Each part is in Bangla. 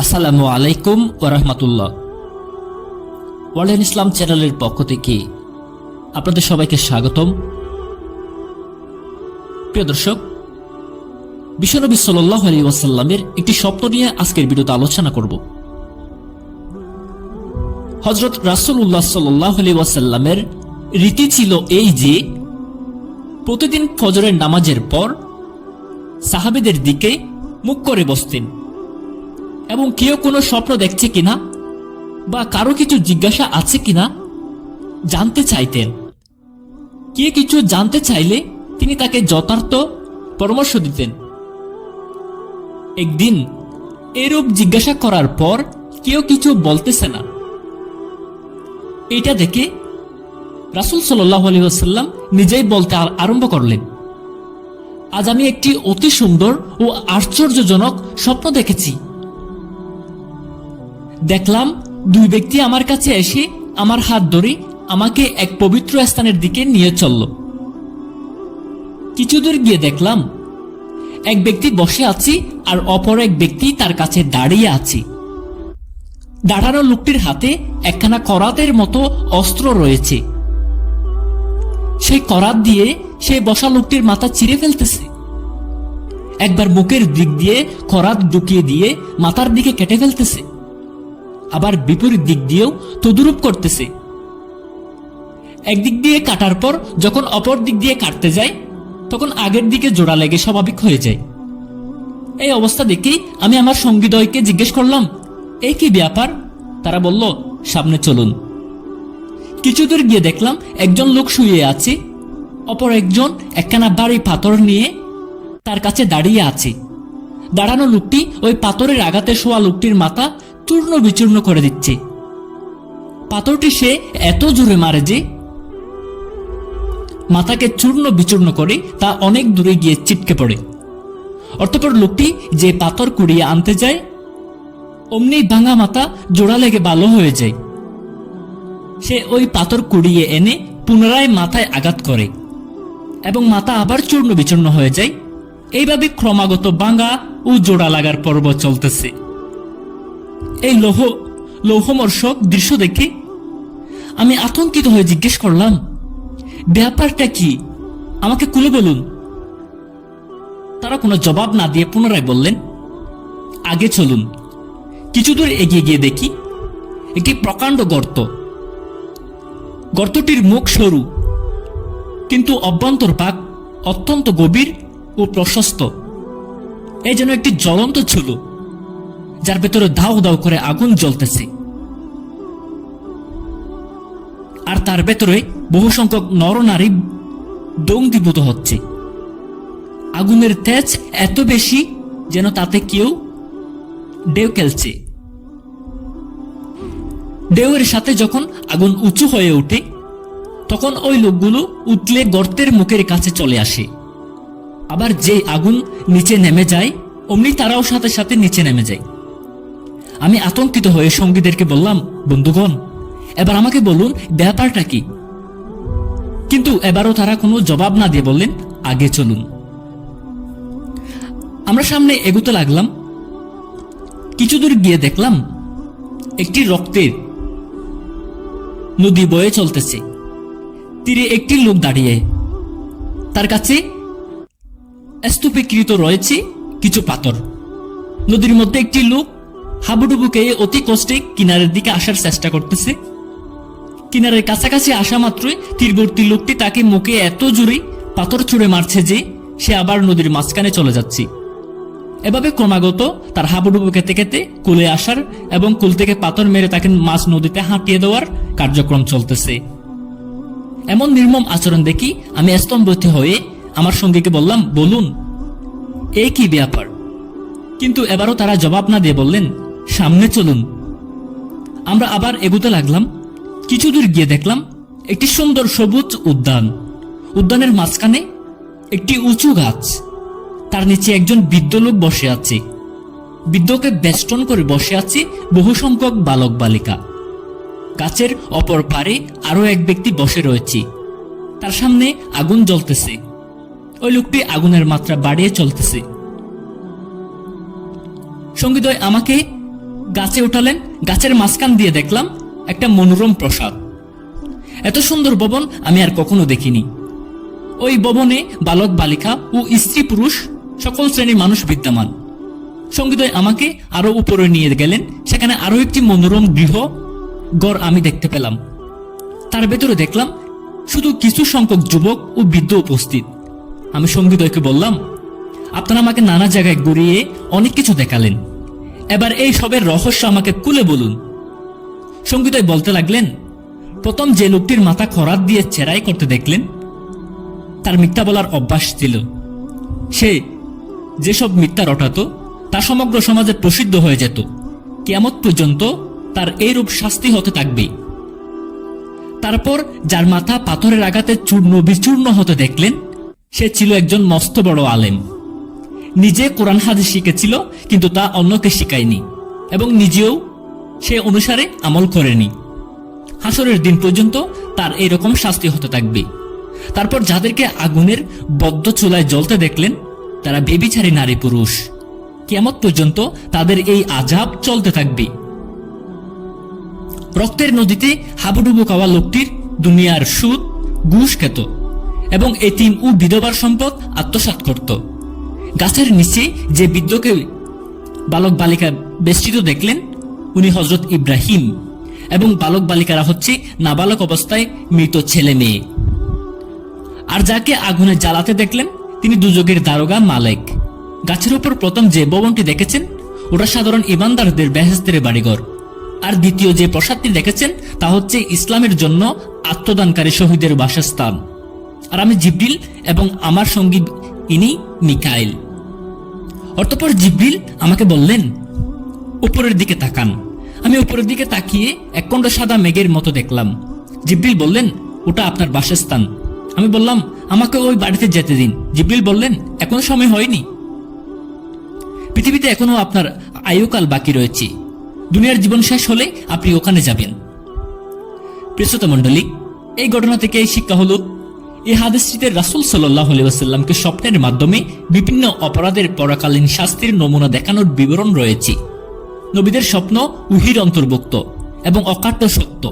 আসসালামু আলাইকুম ওরহমতুল্লাহ। ওয়ার্ল্ড ইসলাম চ্যানেলের পক্ষ থেকে আপনাদের সবাইকে স্বাগতম। প্রিয় দর্শক বিশ্বনবী সাল্লাহ আলী ওয়াসাল্লামের একটি স্বপ্ন নিয়ে আজকের ভিডিওতে আলোচনা করব। হজরত রাসুল্লাহ সাল্লাহ আলী ওয়াসাল্লামের রীতি ছিল এই যে, প্রতিদিন ফজরের নামাজের পর সাহাবেদের দিকে মুখ করে বসতেন। এবং কেউ কোনো স্বপ্ন দেখছে কিনা? বা কারও কিছু জিজ্ঞাসা আছে কিনা? জানতে চাইতেন। কে কিছু জানতে চাইলে তিনি তাকে যথার্থ পরামর্শ দিতেন। একদিন এরূপ জিজ্ঞাসা করার পর কেউ কিছু বলতেছে না। এটা দেখে রাসুল সাল্লাহ আলী নিজেই বলতে আর- আরম্ভ করলেন, আজ আমি একটি অতি সুন্দর ও আশ্চর্যজনক স্বপ্ন দেখেছি। দেখলাম দুই ব্যক্তি আমার কাছে এসে আমার হাত ধরে আমাকে এক পবিত্র স্থানের দিকে নিয়ে চলল। কিছু দূর গিয়ে দেখলাম, এক ব্যক্তি বসে আছি আর অপর এক ব্যক্তি তার কাছে দাঁড়িয়ে আছি। দাঁড়ানো লোকটির হাতে একখানা করাতের মতো অস্ত্র রয়েছে। সেই করাত দিয়ে সেই বসা লোকটির মাথা চিরে ফেলতেছে। একবার মুখের দিক দিয়ে করাত ঢুকিয়ে দিয়ে মাথার দিকে কেটে ফেলতেছে। আবার বিপরীত দিক দিয়েও তদুরূপ করতেছে। একদিক দিয়ে কাটার পর যখন অপর দিক দিয়ে কাটতে যায়, তখন আগের দিকে জোড়া লেগে স্বাভাবিক হয়ে যায়। এই অবস্থা দেখেই আমি আমার সঙ্গীদয়কে জিজ্ঞেস করলাম এই কি ব্যাপার? তারা বলল, সামনে চলুন। কিছু দূর গিয়ে দেখলাম একজন লোক শুয়ে আছে, অপর একজন একখানা বাড়ি পাথর নিয়ে তার কাছে দাঁড়িয়ে আছে। দাঁড়ানো লোকটি ওই পাথরের আঘাতে শোয়া লোকটির মাথা চূর্ণ বিচূর্ণ করে দিচ্ছে। পাথরটি সে এত জোরে মারে যে মাথাকে চূর্ণ বিচূর্ণ করে তা অনেক দূরে গিয়ে চিটকে পড়ে। অর্থপর লোকটি যে পাথর কুড়িয়ে আনতে যায়, অমনি ভাঙা মাথা জোড়া লেগে ভালো হয়ে যায়। সে ওই পাথর কুড়িয়ে এনে পুনরায় মাথায় আঘাত করে এবং মাথা আবার চূর্ণ বিচূর্ণ হয়ে যায়। এইভাবে ক্রমাগত ভাঙা ও জোড়া লাগার পর্ব চলতেছে। এই লৌহ, লৌহমর্ষক দৃশ্য দেখে আমি আতঙ্কিত হয়ে জিজ্ঞেস করলাম, ব্যাপারটা কি? আমাকে খুলে বলুন। তারা কোনো জবাব না দিয়ে পুনরায় বললেন, আগে চলুন। কিছু দূর এগিয়ে গিয়ে দেখি। একটি প্রকাণ্ড গর্ত। গর্তটির মুখ সরু, কিন্তু অভ্যন্তর পাক অত্যন্ত গভীর ও প্রশস্ত। এই যেন একটি জ্বলন্ত ছিল যার ভেতরে দাউ দাউ করে আগুন জ্বলতেছে। আর তার ভেতরে বহু সংখ্যক নরনারী দংদীভূত হচ্ছে। আগুনের তেজ এত বেশি যেন তাতে কেউ ডেউ খেলছে। ঢেউয়ের সাথে যখন আগুন উঁচু হয়ে ওঠে, তখন ওই লোকগুলো উতলে গর্তের মুখের কাছে চলে আসে। আবার যে আগুন নিচে নেমে যায়, অমনি তারাও সাথে সাথে নিচে নেমে যায়। আমি আতঙ্কিত হয়ে সঙ্গীদেরকে বললাম, বন্ধুগণ, এবার আমাকে বলুন, ব্যাপারটা কি? কিন্তু এবারও তারা কোনো জবাব না দিয়ে বললেন, আগে চলুন। আমরা সামনে এগুতে লাগলাম। কিছু দূর গিয়ে দেখলাম, একটি রক্তের নদী বয়ে চলতেছে। তীরে একটি লোক দাঁড়িয়ে। তার কাছে স্তূপীকৃত রয়েছে কিছু পাথর। নদীর মধ্যে একটি লোক হাবুডুবুকে অতি কষ্টে কিনারের দিকে আসার চেষ্টা করতেছে। কিনারের কাছাকাছি আসা মাত্রই তীরবর্তী লোকটি তাকে মুখে এত জোরে পাথর ছুঁড়ে মারছে যে সে আবার নদীর মাঝখানে চলে যাচ্ছে। এভাবে ক্রমাগত তার হাবুডুবু খেতে খেতে কুলে আসার এবং কুল থেকে পাথর মেরে তাকে মাছ নদীতে হাঁটিয়ে দেওয়ার কার্যক্রম চলতেছে। এমন নির্মম আচরণ দেখি আমি স্তম্ভিত হয়ে আমার সঙ্গীকে বললাম, বলুন, এ কি ব্যাপার? কিন্তু এবারও তারা জবাব না দিয়ে বললেন সামনে চলুন। আমরা আবার এগুতে লাগলাম। কিছু দূর গিয়ে দেখলাম একটি সুন্দর সবুজ উদ্যান। উদ্যানের মাঝখানে একটি উঁচু গাছ। তার নিচে একজন বৃদ্ধ লোক বসে আছে। বৃদ্ধকে বেষ্টন করে বসে আছে বহু সংখ্যক বালক বালিকা। গাছের অপর পারে আরও এক ব্যক্তি বসে রয়েছে। তার সামনে আগুন জ্বলতেছে। ওই লোকটি আগুনের মাত্রা বাড়িয়ে চলতেছে। সঙ্গীদয়, আমাকে গাছে উঠালেন, গাছের মাঝখান দিয়ে দেখলাম একটা মনোরম প্রসাদ। এত সুন্দর ভবন আমি আর কখনো দেখিনি। ওই ভবনে বালক, বালিকা ও স্ত্রী পুরুষ সকল শ্রেণির মানুষ বিদ্যমান। সঙ্গীতয় আমাকে আরও উপরে নিয়ে গেলেন, সেখানে আরও একটি মনোরম গৃহ গড় আমি দেখতে পেলাম। তার ভেতরে দেখলাম শুধু কিছু সংখ্যক যুবক ও বৃদ্ধ উপস্থিত। আমি সঙ্গীতয়কে বললাম, আপনারা আমাকে নানা জায়গায় ঘুরিয়ে অনেক কিছু দেখালেন। এবার এই সবের রহস্য আমাকে খুলে বলুন। সঙ্গীতয় বলতে লাগলেন, প্রথম যে লোকটির মাথা খরাত দিয়ে চেরাই করতে দেখলেন, তার মিথ্যা বলার অভ্যাস ছিল। সে যেসব মিথ্যা রটাতো, তা সমগ্র সমাজে প্রসিদ্ধ হয়ে যেত। কেয়ামত পর্যন্ত তার এইরূপ শাস্তি হতে থাকবে তারপর যার মাথা পাথরের আঘাতে চূর্ণ বিচূর্ণ হতে দেখলেন, সে ছিল একজন মস্ত বড় আলেম। নিজে কোরআন হাদিস শিখেছিল, কিন্তু তা অন্যকে শিখায়নি এবং নিজেও সে অনুসারে আমল করেনি। হাসরের দিন পর্যন্ত তার এরকম শাস্তি হতে থাকবে। তারপর যাদেরকে আগুনের বদ্ধ চুলায় জ্বলতে দেখলেন, তারা বেবিচারী নারী পুরুষ। কেমত পর্যন্ত তাদের এই আজাব চলতে থাকবে। রক্তের নদীতে হাবুডুবু খাওয়া লোকটির দুনিয়ার সুদ ঘুষ খেত এবং এতিম ও বিধবার সম্পদ আত্মসাৎ করত। গাছের নিচে যে বৃদ্ধকে বালক বালিকা বেষ্টিত দেখলেন, উনি হজরত ইব্রাহিম এবং বালক বালিকারা হচ্ছে নাবালক অবস্থায় মৃত ছেলে মেয়ে। আর যাকে আগুনে জ্বালাতে দেখলেন, তিনি দুযোগের দারোগা মালেক। গাছের উপর প্রথম যে ভবনটি দেখেছেন, ওটা সাধারণ ইমানদারদের বেহেস্তের বাড়িঘর। আর দ্বিতীয় যে প্রসাদটি দেখেছেন, তা হচ্ছে ইসলামের জন্য আত্মদানকারী শহীদের বাসস্থান। আর আমি জিব্রিল এবং আমার সঙ্গী ইনি মিকাইল। অতঃপর জিব্রিল আমাকে বললেন, উপরের দিকে তাকান। আমি উপরের দিকে তাকিয়ে এককণ্ড সাদা মেঘের মতো দেখলাম। জিব্রিল বললেন, ওটা আপনার বাসস্থান। আমি বললাম, আমাকে ওই বাড়িতে যেতে দিন। জিব্রিল বললেন, এখনও সময় হয়নি। পৃথিবীতে এখনও আপনার আয়ুকাল বাকি রয়েছে। দুনিয়ার জীবন শেষ হলে আপনি ওখানে যাবেন। প্রেসত মণ্ডলী, এই ঘটনা থেকে শিক্ষা হলো এই হাদিসটিতে রাসুল সাল্লাহ আলিয়াস্লামকে স্বপ্নের মাধ্যমে বিভিন্ন অপরাধের পরাকালীন শাস্তির নমুনা দেখানোর বিবরণ রয়েছে। নবীদের স্বপ্ন উহির অন্তর্ভুক্ত এবং অকাট্য সত্য।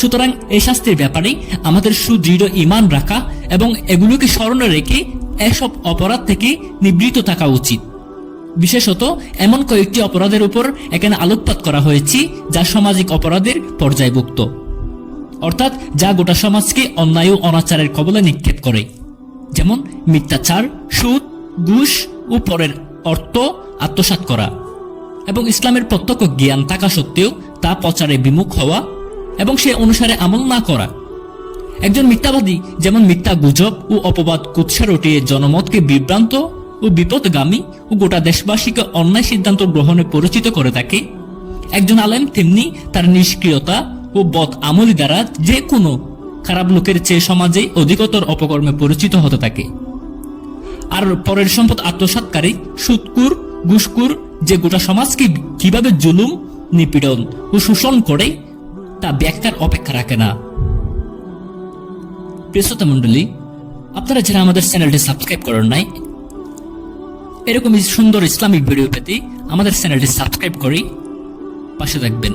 সুতরাং এই শাস্তির ব্যাপারে আমাদের সুদৃঢ় ইমান রাখা এবং এগুলোকে স্মরণে রেখে এসব অপরাধ থেকে নিবৃত থাকা উচিত। বিশেষত এমন কয়েকটি অপরাধের উপর এখানে আলোকপাত করা হয়েছে যা সামাজিক অপরাধের পর্যায়ভুক্ত। অর্থাৎ যা গোটা সমাজকে অন্যায় ও অনাচারের কবলে নিক্ষেপ করে। যেমন মিথ্যাচার, সুদ, ঘুষ ও পরের অর্থ আত্মসাৎ করা। এবং ইসলামের প্রত্যক্ষ জ্ঞান থাকা সত্ত্বেও তা প্রচারে বিমুখ হওয়া এবং সে অনুসারে আমল না করা। একজন মিথ্যাবাদী যেমন মিথ্যা গুজব ও অপবাদ কুৎসা রটিয়ে জনমতকে বিভ্রান্ত ও বিপদগামী ও গোটা দেশবাসীকে অন্যায় সিদ্ধান্ত গ্রহণে পরিচিত করে থাকে, একজন আলেম তেমনি তার নিষ্ক্রিয়তা ও বদ আমলি দ্বারা যে কোনো খারাপ লোকের চেয়ে সমাজে অধিকতর অপকর্মে পরিচিত হতে থাকে। আর পরের সম্পদ আত্মসাৎকারী, সুৎকুর ঘুষকুর যে গোটা সমাজকে কীভাবে জুলুম, নিপীড়ন ও শোষণ করে, তা ব্যাখ্যার অপেক্ষা রাখে না। প্রিয়তা মন্ডলী আপনারা যারা আমাদের চ্যানেলটি সাবস্ক্রাইব করেন নাই, এরকমই সুন্দর ইসলামিক ভিডিও পেতে আমাদের চ্যানেলটি সাবস্ক্রাইব করি পাশে থাকবেন।